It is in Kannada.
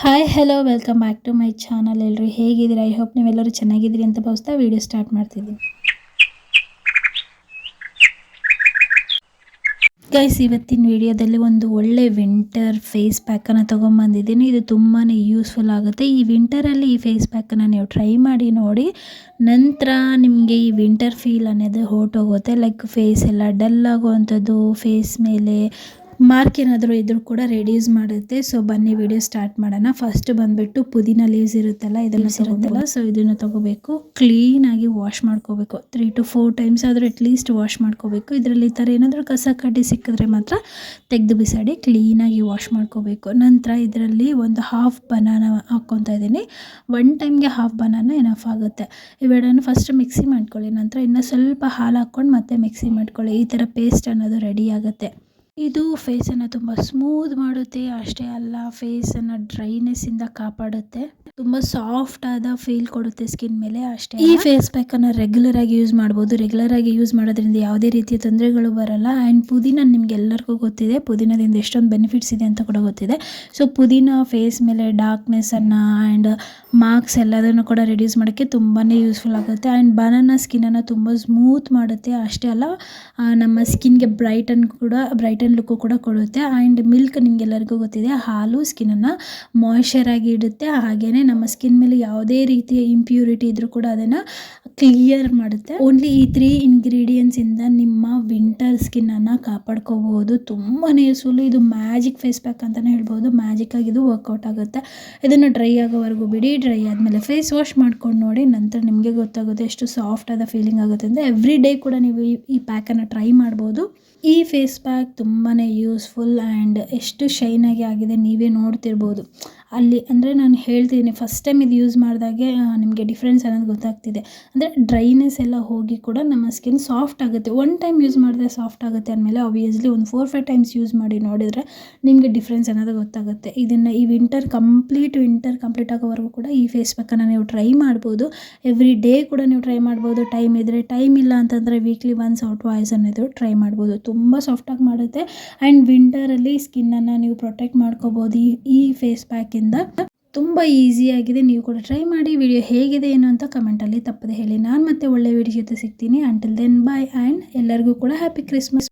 Hi hello welcome back to my channel ಎಲ್ಲರೂ ಹೇಗಿದ್ದೀರಾ? ಐ ಹೋಪ್ ನೀವೆಲ್ಲರೂ ಚೆನ್ನಾಗಿದ್ದೀರಿ ಅಂತ ಭಾವಿಸ್ತಾ ವಿಡಿಯೋ ಸ್ಟಾರ್ಟ್ ಮಾಡ್ತಿದ್ದೀನಿ. ಗೈಸ್ ಇವತ್ತಿನ ವಿಡಿಯೋದಲ್ಲಿ ಒಂದು ಒಳ್ಳೆ ವಿಂಟರ್ ಫೇಸ್ ಪ್ಯಾಕನ್ನು ತೊಗೊಂಬಂದಿದ್ದೀನಿ. ಇದು ತುಂಬಾ ಯೂಸ್ಫುಲ್ ಆಗುತ್ತೆ. ಈ ವಿಂಟರಲ್ಲಿ ಈ ಫೇಸ್ ಪ್ಯಾಕನ್ನು ನೀವು ಟ್ರೈ ಮಾಡಿ ನೋಡಿ, ನಂತರ ನಿಮಗೆ ಈ ವಿಂಟರ್ ಫೀಲ್ ಅನ್ನೋದು ಹೊರಟೋಗುತ್ತೆ ಲೈಕ್ ಫೇಸ್ ಎಲ್ಲ ಡಲ್ ಆಗುವಂಥದ್ದು ಫೇಸ್ ಮೇಲೆ ಮಾರ್ಕ್ ಏನಾದರೂ ಇದ್ರೂ ಕೂಡ ರೆಡ್ಯೂಸ್ ಮಾಡುತ್ತೆ. ಸೊ ಬನ್ನಿ ವಿಡಿಯೋ ಸ್ಟಾರ್ಟ್ ಮಾಡೋಣ. ಫಸ್ಟ್ ಬಂದ್ಬಿಟ್ಟು ಪುದೀನ ಲೀವ್ಸ್ ಇರುತ್ತಲ್ಲ ಇದೆಲ್ಲ ಸಿಗುತ್ತಲ್ಲ ಸೊ ಇದನ್ನು ತಗೋಬೇಕು. ಕ್ಲೀನಾಗಿ ವಾಶ್ ಮಾಡ್ಕೋಬೇಕು. ತ್ರೀ ಟು ಫೋರ್ ಟೈಮ್ಸ್ ಆದರೂ ಅಟ್ಲೀಸ್ಟ್ ವಾಶ್ ಮಾಡ್ಕೋಬೇಕು. ಇದರಲ್ಲಿ ಈ ಥರ ಏನಾದರೂ ಕಸ ಕಡ್ಡಿ ಸಿಕ್ಕಿದ್ರೆ ಮಾತ್ರ ತೆಗೆದು ಬಿಸಾಡಿ ಕ್ಲೀನಾಗಿ ವಾಶ್ ಮಾಡ್ಕೋಬೇಕು. ನಂತರ ಇದರಲ್ಲಿ ಒಂದು ಹಾಫ್ ಬನಾನ ಹಾಕ್ಕೊತಾ ಇದ್ದೀನಿ. ಒನ್ ಟೈಮ್ಗೆ ಹಾಫ್ ಬನಾನ ಎನಫ್ ಆಗುತ್ತೆ. ಇವೆರಡನ್ನು ಫಸ್ಟ್ ಮಿಕ್ಸಿ ಮಾಡ್ಕೊಳ್ಳಿ. ನಂತರ ಇನ್ನೂ ಸ್ವಲ್ಪ ಹಾಲು ಹಾಕ್ಕೊಂಡು ಮತ್ತೆ ಮಿಕ್ಸಿ ಮಾಡ್ಕೊಳ್ಳಿ. ಈ ಥರ ಪೇಸ್ಟ್ ಅನ್ನೋದು ರೆಡಿ ಆಗುತ್ತೆ. ಇದು ಫೇಸನ್ನು ತುಂಬ ಸ್ಮೂತ್ ಮಾಡುತ್ತೆ. ಅಷ್ಟೇ ಅಲ್ಲ ಫೇಸನ್ನು ಡ್ರೈನೆಸ್ಸಿಂದ ಕಾಪಾಡುತ್ತೆ. ತುಂಬ ಸಾಫ್ಟ್ ಆದ ಫೀಲ್ ಕೊಡುತ್ತೆ ಸ್ಕಿನ್ ಮೇಲೆ. ಅಷ್ಟೇ ಈ ಫೇಸ್ ಪ್ಯಾಕನ್ನು ರೆಗ್ಯುಲರ್ ಆಗಿ ಯೂಸ್ ಮಾಡ್ಬೋದು. ರೆಗ್ಯುಲರ್ ಆಗಿ ಯೂಸ್ ಮಾಡೋದ್ರಿಂದ ಯಾವುದೇ ರೀತಿಯ ತೊಂದರೆಗಳು ಬರಲ್ಲ. ಆ್ಯಂಡ್ ಪುದೀನ ನಿಮ್ಗೆ ಎಲ್ಲರಿಗೂ ಗೊತ್ತಿದೆ. ಪುದೀನದಿಂದ ಎಷ್ಟೊಂದು ಬೆನಿಫಿಟ್ಸ್ ಇದೆ ಅಂತ ಕೂಡ ಗೊತ್ತಿದೆ. ಸೊ ಪುದೀನ ಫೇಸ್ ಮೇಲೆ ಡಾರ್ಕ್ನೆಸ್ಸನ್ನು ಆ್ಯಂಡ್ ಮಾರ್ಕ್ಸ್ ಎಲ್ಲದನ್ನು ಕೂಡ ರಿಡ್ಯೂಸ್ ಮಾಡೋಕ್ಕೆ ತುಂಬಾ ಯೂಸ್ಫುಲ್ ಆಗುತ್ತೆ. ಆ್ಯಂಡ್ ಬನಾನ ಸ್ಕಿನ್ನನ್ನು ತುಂಬ ಸ್ಮೂತ್ ಮಾಡುತ್ತೆ. ಅಷ್ಟೇ ಅಲ್ಲ ನಮ್ಮ ಸ್ಕಿನ್ಗೆ ಬ್ರೈಟನ್ ಕೂಡ ಬ್ರೈಟನ್ ಲುಕ್ಕು ಕೂಡ ಕೊಡುತ್ತೆ. ಆ್ಯಂಡ್ ಮಿಲ್ಕ್ ನಿಮಗೆಲ್ಲರಿಗೂ ಗೊತ್ತಿದೆ, ಹಾಲು ಸ್ಕಿನ್ನನ್ನು ಮಾಯ್ಶ್ಚರ್ ಆಗಿ ಇಡುತ್ತೆ. ಹಾಗೆಯೇ ನಮ್ಮ ಸ್ಕಿನ್ ಮೇಲೆ ಯಾವುದೇ ರೀತಿಯ ಇಂಪ್ಯೂರಿಟಿ ಇದ್ದರೂ ಕೂಡ ಅದನ್ನು ಕ್ಲಿಯರ್ ಮಾಡುತ್ತೆ. ಓನ್ಲಿ ಈ ತ್ರೀ ಇಂಗ್ರೀಡಿಯೆಂಟ್ಸಿಂದ ನಿಮ್ಮ ವಿಂಟರ್ ಸ್ಕಿನ್ನನ್ನು ಕಾಪಾಡ್ಕೋಬಹುದು. ತುಂಬಾ ಯೂಸ್ಫುಲ್ ಇದು ಮ್ಯಾಜಿಕ್ ಫೇಸ್ ಪ್ಯಾಕ್ ಅಂತಲೇ ಹೇಳ್ಬೋದು. ಮ್ಯಾಜಿಕ್ ಆಗಿ ಇದು ವರ್ಕೌಟ್ ಆಗುತ್ತೆ. ಇದನ್ನು ಡ್ರೈ ಆಗೋವರೆಗೂ ಬಿಡಿ. ಡ್ರೈ ಆದಮೇಲೆ ಫೇಸ್ ವಾಶ್ ಮಾಡ್ಕೊಂಡು ನೋಡಿ, ನಂತರ ನಿಮಗೆ ಗೊತ್ತಾಗುತ್ತೆ ಎಷ್ಟು ಸಾಫ್ಟ್ ಆದ ಫೀಲಿಂಗ್ ಆಗುತ್ತೆ ಅಂದರೆ ಎವ್ರಿ ಡೇ ಕೂಡ ನೀವು ಈ ಪ್ಯಾಕನ್ನು ಟ್ರೈ ಮಾಡ್ಬೋದು. ಈ ಫೇಸ್ ಪ್ಯಾಕ್ ತುಂಬಾ ಯೂಸ್ಫುಲ್ ಆ್ಯಂಡ್ ಎಷ್ಟು ಶೈನಾಗಿ ಆಗಿದೆ ನೀವೇ ನೋಡ್ತಿರ್ಬೋದು. ಅಲ್ಲಿ ಅಂದರೆ ನಾನು ಹೇಳ್ತಿದ್ದೀನಿ ಫಸ್ಟ್ ಟೈಮ್ ಇದು ಯೂಸ್ ಮಾಡಿದಾಗೆ ನಿಮಗೆ ಡಿಫ್ರೆನ್ಸ್ ಅನ್ನೋದು ಗೊತ್ತಾಗ್ತಿದೆ. ಅಂದರೆ ಡ್ರೈನೆಸ್ ಎಲ್ಲ ಹೋಗಿ ಕೂಡ ನಮ್ಮ ಸ್ಕಿನ್ ಸಾಫ್ಟ್ ಆಗುತ್ತೆ. ಒನ್ ಟೈಮ್ ಯೂಸ್ ಮಾಡಿದ್ರೆ ಸಾಫ್ಟ್ ಆಗುತ್ತೆ ಅಂದಮೇಲೆ ಆಬ್ವಿಯಸ್ಲಿ ಒಂದು ಫೋರ್ ಫೈವ್ ಟೈಮ್ಸ್ ಯೂಸ್ ಮಾಡಿ ನೋಡಿದರೆ ನಿಮಗೆ ಡಿಫ್ರೆನ್ಸ್ ಅನ್ನೋದು ಗೊತ್ತಾಗುತ್ತೆ. ಇದನ್ನು ಈ ವಿಂಟರ್ ಕಂಪ್ಲೀಟ್ ವಿಂಟರ್ ಕಂಪ್ಲೀಟ್ ಆಗೋವರೆಗೂ ಕೂಡ ಈ ಫೇಸ್ ಪ್ಯಾಕನ್ನು ನೀವು ಟ್ರೈ ಮಾಡ್ಬೋದು. ಎವ್ರಿ ಡೇ ಕೂಡ ನೀವು ಟ್ರೈ ಮಾಡ್ಬೋದು. ಟೈಮ್ ಇದ್ದರೆ ಟೈಮ್ ಇಲ್ಲ ಅಂತಂದರೆ ವೀಕ್ಲಿ ಒನ್ಸ್ ಔಟ್ ವಾಯ್ಸ್ ಅನ್ನೋದು ಟ್ರೈ ಮಾಡ್ಬೋದು. ತುಂಬ ಸಾಫ್ಟಾಗಿ ಮಾಡುತ್ತೆ. ಆ್ಯಂಡ್ ವಿಂಟರಲ್ಲಿ ಸ್ಕಿನ್ನನ್ನು ನೀವು ಪ್ರೊಟೆಕ್ಟ್ ಮಾಡ್ಕೋಬೋದು. ಈ ಈ ಫೇಸ್ ಪ್ಯಾಕಿಂದ ತುಂಬ ಈಸಿಯಾಗಿದೆ ನೀವು ಕೂಡ ಟ್ರೈ ಮಾಡಿ. ವಿಡಿಯೋ ಹೇಗಿದೆ, ಏನು ಅಂತ ಕಮೆಂಟಲ್ಲಿ ತಪ್ಪದೆ ಹೇಳಿ. ನಾನು ಮತ್ತೆ ಒಳ್ಳೆ ವಿಡಿಯೋ ಜೊತೆ ಸಿಗ್ತೀನಿ. ಅಂಟಿಲ್ ದೆನ್ ಬಾಯ್ ಆ್ಯಂಡ್ ಎಲ್ಲರಿಗೂ ಕೂಡ ಹ್ಯಾಪಿ ಕ್ರಿಸ್ಮಸ್